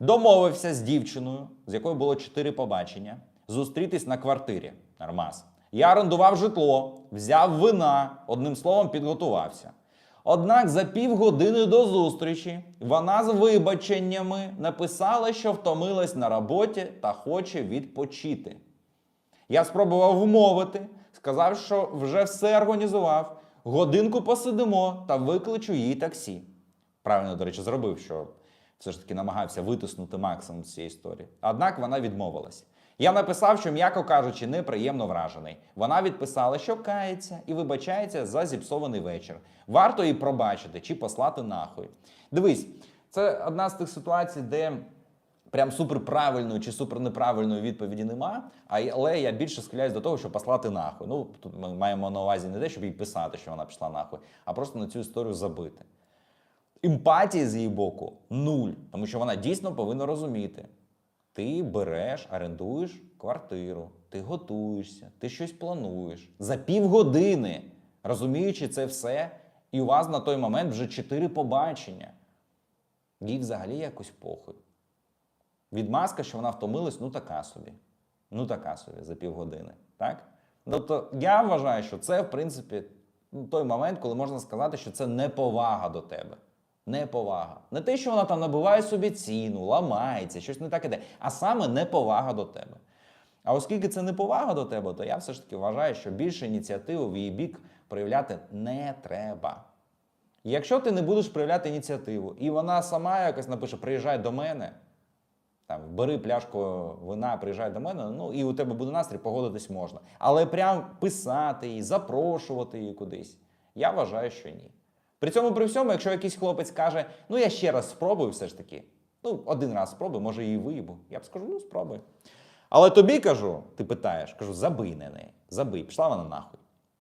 Домовився з дівчиною, з якою було чотири побачення, зустрітись на квартирі. Нормас. Я орендував житло, взяв вина, одним словом, підготувався. Однак за півгодини до зустрічі вона з вибаченнями написала, що втомилась на роботі та хоче відпочити. Я спробував вмовити, сказав, що вже все організував. Годинку посидимо та викличу їй таксі. Правильно, до речі, зробив, що все ж таки намагався витиснути максимум з цієї історії. Однак вона відмовилась. Я написав, що, м'яко кажучи, неприємно вражений. Вона відписала, що кається і вибачається за зіпсований вечір. Варто її пробачити чи послати нахуй. Дивись, це одна з тих ситуацій, де прям суперправильної чи супернеправильної відповіді нема. Але я більше схиляюсь до того, щоб послати нахуй. Ну тут ми маємо на увазі не те, щоб їй писати, що вона пішла нахуй, а просто на цю історію забити. Емпатії з її боку нуль, тому що вона дійсно повинна розуміти. Ти береш, орендуєш квартиру, ти готуєшся, ти щось плануєш за півгодини, розуміючи це все, і у вас на той момент вже чотири побачення. Їй взагалі якось похуй. Відмазка, що вона втомилась, ну така собі. Ну така собі за півгодини. Так? Тобто я вважаю, що це, в принципі, той момент, коли можна сказати, що це неповага до тебе. Неповага. Не те, що вона там набиває собі ціну, ламається, щось не так іде, а саме неповага до тебе. А оскільки це неповага до тебе, то я все ж таки вважаю, що більше ініціативи в її бік проявляти не треба. Якщо ти не будеш проявляти ініціативу, і вона сама якось напише: приїжджай до мене, там, бери пляшку вина, приїжджай до мене, ну і у тебе буде настрій, погодитись можна. Але прям писати її, запрошувати її кудись, я вважаю, що ні. При цьому, при всьому, якщо якийсь хлопець каже, ну я ще раз спробую все ж таки, ну один раз спробую, може її виїбу. Я б скажу, ну спробуй. Але тобі кажу, ти питаєш, кажу, забий на неї, забий, пішла вона нахуй.